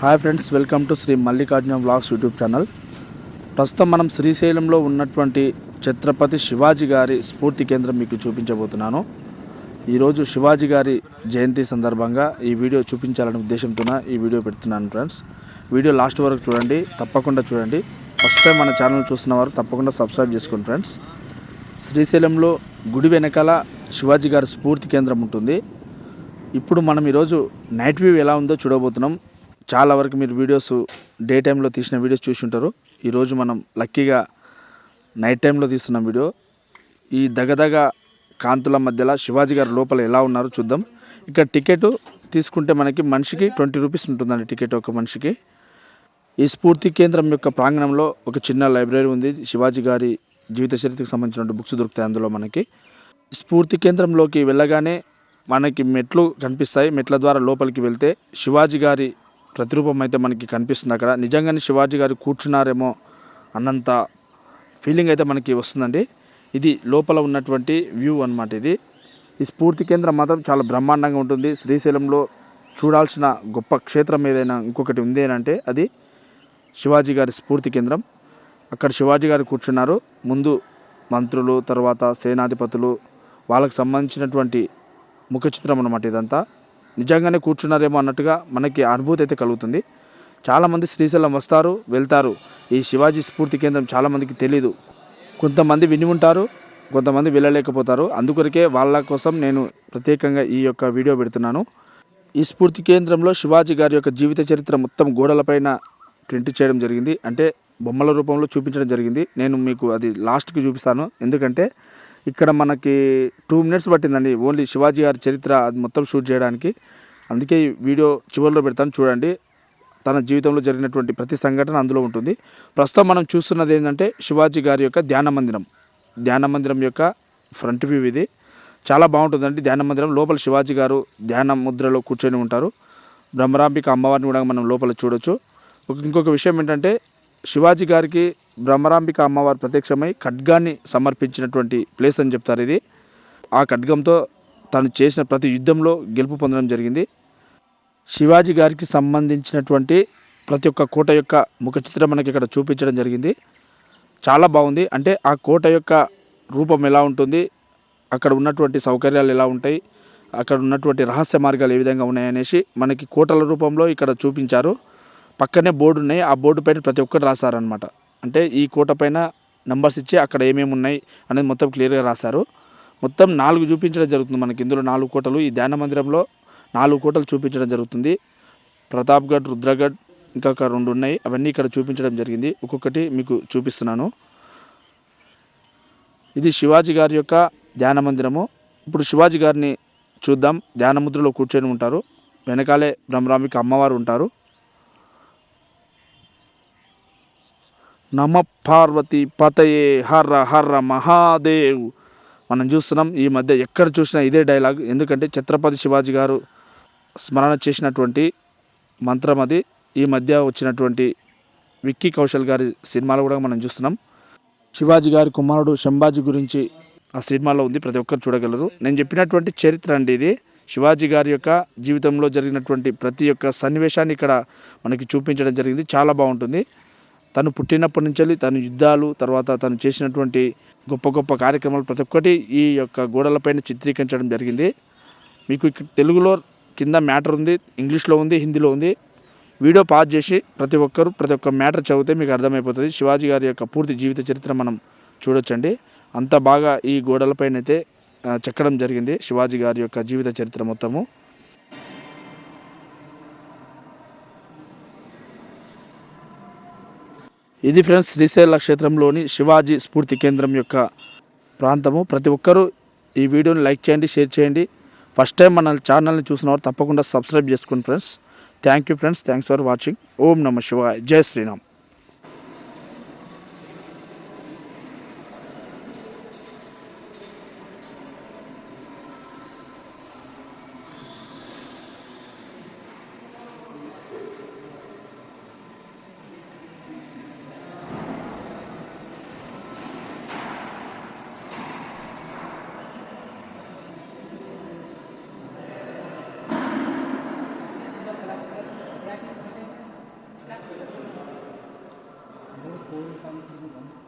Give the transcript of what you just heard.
Hi friends welcome to Shri Mallikarjuna vlogs YouTube channel. ప్రస్తుతం మనం శ్రీశైలంలో ఉన్నటువంటి ఛత్రపతి శివాజీ గారి స్ఫూర్తి కేంద్రం మీకు చూపించబోతున్నాను. ఈరోజు శివాజీ గారి జయంతి సందర్భంగా ఈ వీడియో చూపించాలనే ఉద్దేశంతో ఈ వీడియో పెడుతున్నాను ఫ్రెండ్స్. వీడియో లాస్ట్ వరకు చూడండి తప్పకుండా చూడండి. ఫస్ట్ టైం మన ఛానల్ చూసిన వారు తప్పకుండా సబ్స్క్రైబ్ చేసుకోండి ఫ్రెండ్స్. శ్రీశైలంలో గుడి వెనకాల శివాజీ గారి స్ఫూర్తి కేంద్రం ఉంటుంది. ఇప్పుడు మనం ఈరోజు నైట్ వ్యూ ఎలా ఉందో చూడబోతున్నాం. చాలా వరకు మీరు వీడియోస్ డే టైంలో తీసిన వీడియోస్ చూసి ఉంటారు. ఈరోజు మనం లక్కీగా నైట్ టైంలో తీస్తున్న వీడియో ఈ దగదగ కాంతుల మధ్యలో శివాజీ గారు లోపల ఎలా ఉన్నారో చూద్దాం. ఇక్కడ టికెట్ తీసుకుంటే మనకి మనిషికి ట్వంటీ రూపీస్ ఉంటుందండి టికెట్ ఒక మనిషికి. ఈ స్ఫూర్తి కేంద్రం యొక్క ప్రాంగణంలో ఒక చిన్న లైబ్రరీ ఉంది. శివాజీ గారి జీవిత చరిత్రకు సంబంధించిన బుక్స్ దొరుకుతాయి అందులో మనకి. స్ఫూర్తి కేంద్రంలోకి వెళ్ళగానే మనకి మెట్లు కనిపిస్తాయి. మెట్ల ద్వారా లోపలికి వెళ్తే శివాజీ గారి ప్రతిరూపం అయితే మనకి కనిపిస్తుంది అక్కడ. నిజంగానే శివాజీ గారు కూర్చున్నారేమో అన్నంత ఫీలింగ్ అయితే మనకి వస్తుందండి. ఇది లోపల ఉన్నటువంటి వ్యూ అన్నమాట ఇది. ఈ స్ఫూర్తి కేంద్రం మాత్రం చాలా బ్రహ్మాండంగా ఉంటుంది. శ్రీశైలంలో చూడాల్సిన గొప్ప క్షేత్రం ఏదైనా ఇంకొకటి ఉంది అంటే అది శివాజీ గారి స్ఫూర్తి కేంద్రం. అక్కడ శివాజీ గారు కూర్చున్నారు. ముందు మంత్రులు తర్వాత సేనాధిపతులు వాళ్ళకి సంబంధించినటువంటి ముఖ చిత్రం ఇదంతా. నిజంగానే కూర్చున్నారేమో అన్నట్టుగా మనకి అనుభూతి అయితే కలుగుతుంది. చాలామంది శ్రీశైలం వస్తారు వెళ్తారు. ఈ శివాజీ స్ఫూర్తి కేంద్రం చాలామందికి తెలియదు కొంతమంది విని ఉంటారు కొంతమంది వెళ్ళలేకపోతారు. అందుకొరకే వాళ్ళ కోసం నేను ప్రత్యేకంగా ఈ యొక్క వీడియో పెడుతున్నాను. ఈ స్ఫూర్తి కేంద్రంలో శివాజీ గారి యొక్క జీవిత చరిత్ర మొత్తం గోడలపైన ప్రింట్ చేయడం జరిగింది. అంటే బొమ్మల రూపంలో చూపించడం జరిగింది. నేను మీకు అది లాస్ట్కి చూపిస్తాను. ఎందుకంటే ఇక్కడ మనకి టూ మినిట్స్ పట్టిందండి. ఓన్లీ శివాజీ గారి చరిత్ర అది మొత్తం షూట్ చేయడానికి. అందుకే ఈ వీడియో చివరిలో పెడతాను చూడండి. తన జీవితంలో జరిగినటువంటి ప్రతి సంఘటన అందులో ఉంటుంది. ప్రస్తుతం మనం చూస్తున్నది ఏంటంటే శివాజీ గారి యొక్క ధ్యాన మందిరం. ధ్యాన మందిరం యొక్క ఫ్రంట్ వ్యూ ఇది. చాలా బాగుంటుందండి ధ్యాన మందిరం. లోపల శివాజీ గారు ధ్యాన ముద్రలో కూర్చొని ఉంటారు. బ్రహ్మరాంబిక అమ్మవారిని కూడా మనం లోపల చూడొచ్చు. ఇంకొక విషయం ఏంటంటే శివాజీ గారికి బ్రహ్మరాంబిక అమ్మవారు ప్రత్యక్షమై ఖడ్గాన్ని సమర్పించినటువంటి ప్లేస్ అని చెప్తారు ఇది. ఆ ఖడ్గంతో తను చేసిన ప్రతి యుద్ధంలో గెలుపు పొందడం జరిగింది. శివాజీ గారికి సంబంధించినటువంటి ప్రతి ఒక్క కోట యొక్క ముఖ చిత్రం మనకి ఇక్కడ చూపించడం జరిగింది. చాలా బాగుంది. అంటే ఆ కోట యొక్క రూపం ఎలా ఉంటుంది అక్కడ ఉన్నటువంటి సౌకర్యాలు ఎలా ఉంటాయి అక్కడ ఉన్నటువంటి రహస్య మార్గాలు ఏ విధంగా ఉన్నాయనేసి మనకి కోటల రూపంలో ఇక్కడ చూపించారు. పక్కనే బోర్డు ఉన్నాయి. ఆ బోర్డు పైన ప్రతి ఒక్కరు రాశారనమాట అంటే ఈ కోట పైన నంబర్స్ ఇచ్చి అక్కడ ఏమేమి ఉన్నాయి అనేది మొత్తం క్లియర్గా రాశారు. మొత్తం నాలుగు చూపించడం జరుగుతుంది మనకి. ఇందులో నాలుగు కోటలు. ఈ ధ్యాన మందిరంలో నాలుగు కోటలు చూపించడం జరుగుతుంది. ప్రతాప్గఢ్ రుద్రగఢ్ ఇంకా రెండు ఉన్నాయి. అవన్నీ ఇక్కడ చూపించడం జరిగింది. ఒక్కొక్కటి మీకు చూపిస్తున్నాను. ఇది శివాజీ గారి యొక్క ధ్యాన మందిరము. ఇప్పుడు శివాజీ గారిని చూద్దాం. ధ్యానముద్రలో కూర్చొని ఉంటారు. వెనకాలే బ్రహ్మరామికి అమ్మవారు ఉంటారు. నమ పార్వతి పతయే హర్ర హర్ర మహాదేవ్. మనం చూస్తున్నాం ఈ మధ్య ఎక్కడ చూసినా ఇదే డైలాగ్. ఎందుకంటే ఛత్రపతి శివాజీ గారు స్మరణ చేసినటువంటి మంత్రం అది. ఈ మధ్య వచ్చినటువంటి విక్కీ కౌశల్ గారి సినిమాలు కూడా మనం చూస్తున్నాం. శివాజీ గారి కుమారుడు శంభాజీ గురించి ఆ సినిమాలో ఉంది. ప్రతి ఒక్కరు చూడగలరు. నేను చెప్పినటువంటి చరిత్ర అండి ఇది. శివాజీ గారి యొక్క జీవితంలో జరిగినటువంటి ప్రతి ఒక్క సన్నివేశాన్ని ఇక్కడ మనకి చూపించడం జరిగింది. చాలా బాగుంటుంది. తను పుట్టినప్పటి నుంచి తను యుద్ధాలు తర్వాత తను చేసినటువంటి గొప్ప గొప్ప కార్యక్రమాలు ప్రతి ఒక్కటి ఈ యొక్క గోడలపైన చిత్రీకరించడం జరిగింది. మీకు ఇక్కడ తెలుగులో కింద మ్యాటర్ ఉంది ఇంగ్లీష్లో ఉంది హిందీలో ఉంది. వీడియో పాజ్ చేసి ప్రతి ఒక్కరు ప్రతి ఒక్క మ్యాటర్ చదివితే మీకు అర్థమైపోతుంది. శివాజీ గారి యొక్క పూర్తి జీవిత చరిత్ర మనం చూడొచ్చండి. అంత బాగా ఈ గోడలపైన అయితే చెక్కడం జరిగింది శివాజీ గారి యొక్క జీవిత చరిత్ర మొత్తము. ఇది ఫ్రెండ్స్ శ్రీశైల క్షేత్రంలోని శివాజీ స్ఫూర్తి కేంద్రం యొక్క ప్రాంతము. ప్రతి ఒక్కరూ ఈ వీడియోని లైక్ చేయండి షేర్ చేయండి. ఫస్ట్ టైం మన ఛానల్ని చూసిన వారు తప్పకుండా సబ్స్క్రైబ్ చేసుకోండి friends. Thank you friends thanks for watching. ఓం నమ శివాయ. జై శ్రీరామ్. 国以放个